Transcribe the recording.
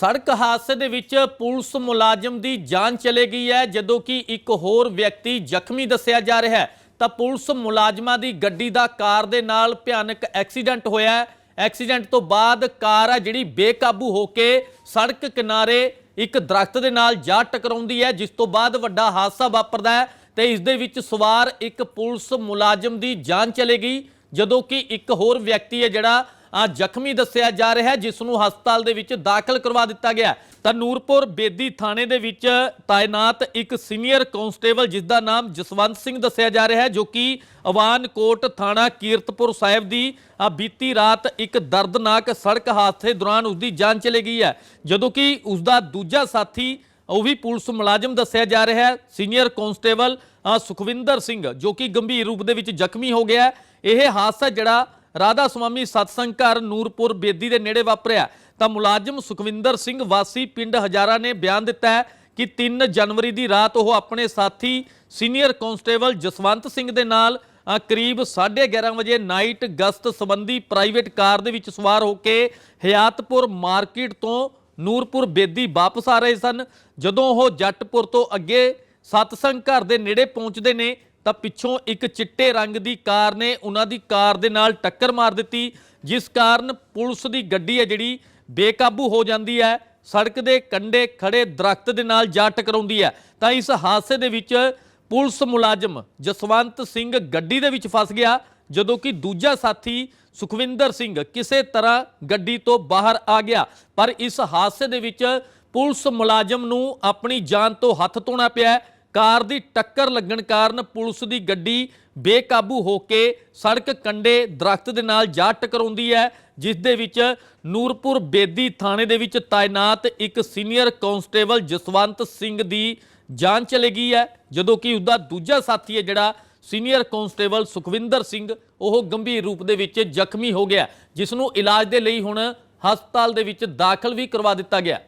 ਸੜਕ ਹਾਦਸੇ ਦੇ ਵਿੱਚ ਪੁਲਿਸ ਮੁਲਾਜ਼ਮ ਦੀ ਜਾਨ ਚਲੇ ਗਈ ਹੈ। ਜਦੋਂ ਕਿ ਇੱਕ ਹੋਰ ਵਿਅਕਤੀ ਜ਼ਖਮੀ ਦੱਸਿਆ ਜਾ ਰਿਹਾ ਹੈ, ਤਾਂ ਪੁਲਿਸ ਮੁਲਾਜ਼ਮਾਂ ਦੀ ਗੱਡੀ ਦਾ ਕਾਰ ਦੇ ਨਾਲ ਭਿਆਨਕ ਐਕਸੀਡੈਂਟ ਹੋਇਆ ਹੈ। ਐਕਸੀਡੈਂਟ ਤੋਂ ਬਾਅਦ ਕਾਰ ਹੈ ਜਿਹੜੀ ਬੇਕਾਬੂ ਹੋ ਕੇ ਸੜਕ ਕਿਨਾਰੇ ਇੱਕ ਦਰਖਤ ਦੇ ਨਾਲ ਜਾ ਟਕਰਾਉਂਦੀ ਹੈ, ਜਿਸ ਤੋਂ ਬਾਅਦ ਵੱਡਾ ਹਾਦਸਾ ਵਾਪਰਦਾ ਹੈ ਤੇ ਇਸ ਦੇ ਵਿੱਚ ਸਵਾਰ ਇੱਕ ਪੁਲਿਸ ਮੁਲਾਜ਼ਮ ਦੀ ਜਾਨ ਚਲੇ ਗਈ। ਜਦੋਂ ਕਿ ਇੱਕ ਹੋਰ ਵਿਅਕਤੀ ਹੈ ਜਿਹੜਾ ਜ਼ਖਮੀ ਦੱਸਿਆ ਜਾ ਰਿਹਾ ਹੈ ਜਿਸ ਨੂੰ ਹਸਪਤਾਲ ਦੇ ਵਿੱਚ ਦਾਖਲ ਕਰਵਾ ਦਿੱਤਾ ਗਿਆ ਤਾਂ ਨੂਰਪੁਰ ਬੇਦੀ ਥਾਣੇ ਦੇ ਵਿੱਚ ਤਾਇਨਾਤ ਇੱਕ ਸੀਨੀਅਰ ਕਾਂਸਟੇਬਲ ਜਿਸ ਦਾ ਨਾਮ ਜਸਵੰਤ ਸਿੰਘ ਦੱਸਿਆ ਜਾ ਰਿਹਾ ਹੈ, ਜੋ ਕਿ ਅਵਾਨਕੋਟ ਥਾਣਾ ਕੀਰਤਪੁਰ ਸਾਹਿਬ ਦੀ ਬੀਤੀ ਰਾਤ ਇੱਕ ਦਰਦਨਾਕ ਸੜਕ ਹਾਦਸੇ ਦੌਰਾਨ ਉਸ ਦੀ ਜਾਨ ਚਲੀ ਗਈ ਹੈ। ਜਦੋਂ ਕਿ ਉਸ ਦਾ ਦੂਜਾ ਸਾਥੀ, ਉਹ ਵੀ ਪੁਲਿਸ ਮੁਲਾਜ਼ਮ ਦੱਸਿਆ ਜਾ ਰਿਹਾ ਹੈ, ਸੀਨੀਅਰ ਕਾਂਸਟੇਬਲ ਸੁਖਵਿੰਦਰ ਸਿੰਘ, ਜੋ ਕਿ ਗੰਭੀਰ ਰੂਪ ਦੇ ਵਿੱਚ ਜ਼ਖਮੀ ਹੋ ਗਿਆ ਇਹ ਹਾਦਸਾ ਜਿਹੜਾ ਰਾਧਾ ਸੁਆਮੀ ਸਤਸੰਗ ਘਰ ਨੂਰਪੁਰ ਬੇਦੀ ਦੇ ਨੇੜੇ ਵਾਪਰਿਆ। ਤਾਂ ਮੁਲਾਜ਼ਮ ਸੁਖਵਿੰਦਰ ਸਿੰਘ ਵਾਸੀ ਪਿੰਡ ਹਜ਼ਾਰਾ ਨੇ ਬਿਆਨ ਦਿੱਤਾ ਹੈ ਕਿ 3 ਜਨਵਰੀ ਦੀ ਰਾਤ ਉਹ ਆਪਣੇ ਸਾਥੀ ਸੀਨੀਅਰ ਕਾਂਸਟੇਬਲ ਜਸਵੰਤ ਸਿੰਘ ਦੇ ਨਾਲ ਅ, ਕਰੀਬ 11:30 ਵਜੇ ਨਾਈਟ ਗਸਤ ਸੰਬੰਧੀ ਪ੍ਰਾਈਵੇਟ ਕਾਰ ਦੇ ਵਿੱਚ ਸਵਾਰ ਹੋ ਕੇ ਹਯਾਤਪੁਰ ਮਾਰਕੀਟ ਤੋਂ ਨੂਰਪੁਰ ਬੇਦੀ ਵਾਪਸ ਆ ਰਹੇ ਸਨ। ਜਦੋਂ ਉਹ ਜੱਟਪੁਰ ਤੋਂ ਅੱਗੇ ਸਤਸੰਗ ਘਰ ਦੇ ਨੇੜੇ ਪਹੁੰਚਦੇ ਨੇ ਤਾਂ ਪਿੱਛੋਂ ਇੱਕ ਚਿੱਟੇ ਰੰਗ ਦੀ ਕਾਰ ਨੇ ਉਹਨਾਂ ਦੀ ਕਾਰ ਦੇ ਨਾਲ ਟੱਕਰ ਮਾਰ ਦਿੱਤੀ, ਜਿਸ ਕਾਰਨ ਪੁਲਿਸ ਦੀ ਗੱਡੀ ਹੈ ਜਿਹੜੀ ਬੇਕਾਬੂ ਹੋ ਜਾਂਦੀ ਹੈ, ਸੜਕ ਦੇ ਕੰਢੇ ਖੜੇ ਦਰਖਤ ਦੇ ਨਾਲ ਜਾ ਟਕਰਾਉਂਦੀ ਹੈ। ਤਾਂ ਇਸ ਹਾਦਸੇ ਦੇ ਵਿੱਚ ਪੁਲਿਸ ਮੁਲਾਜ਼ਮ ਜਸਵੰਤ ਸਿੰਘ ਗੱਡੀ ਦੇ ਵਿੱਚ ਫਸ ਗਿਆ, ਜਦੋਂ ਕਿ ਦੂਜਾ ਸਾਥੀ ਸੁਖਵਿੰਦਰ ਸਿੰਘ ਕਿਸੇ ਤਰ੍ਹਾਂ ਗੱਡੀ ਤੋਂ ਬਾਹਰ ਆ ਗਿਆ। ਪਰ ਇਸ ਹਾਦਸੇ ਦੇ ਵਿੱਚ ਪੁਲਿਸ ਮੁਲਾਜ਼ਮ ਨੂੰ ਆਪਣੀ ਜਾਨ ਤੋਂ ਹੱਥ ਧੋਣਾ ਪਿਆ ਕਾਰ ਦੀ ਟੱਕਰ ਲੱਗਣ ਕਾਰਨ ਪੁਲਿਸ ਦੀ ਗੱਡੀ ਬੇਕਾਬੂ ਹੋ ਕੇ ਸੜਕ ਕੰਢੇ ਦਰਖਤ ਦੇ ਨਾਲ ਜਾ ਟਕਰਾਉਂਦੀ ਹੈ, ਜਿਸ ਦੇ ਵਿੱਚ ਨੂਰਪੁਰ ਬੇਦੀ ਥਾਣੇ ਦੇ ਵਿੱਚ ਤਾਇਨਾਤ ਇੱਕ ਸੀਨੀਅਰ ਕਾਂਸਟੇਬਲ ਜਸਵੰਤ ਸਿੰਘ ਦੀ ਜਾਨ ਚਲੇ ਗਈ ਹੈ, ਜਦੋਂ ਕਿ ਉਸਦਾ ਦੂਜਾ ਸਾਥੀ ਹੈ ਜਿਹੜਾ ਸੀਨੀਅਰ ਕਾਂਸਟੇਬਲ ਸੁਖਵਿੰਦਰ ਸਿੰਘ, ਉਹ ਗੰਭੀਰ ਰੂਪ ਦੇ ਵਿੱਚ ਜ਼ਖਮੀ ਹੋ ਗਿਆ, ਜਿਸ ਨੂੰ ਇਲਾਜ ਦੇ ਲਈ ਹੁਣ ਹਸਪਤਾਲ ਦੇ ਵਿੱਚ ਦਾਖਲ ਵੀ ਕਰਵਾ ਦਿੱਤਾ ਗਿਆ।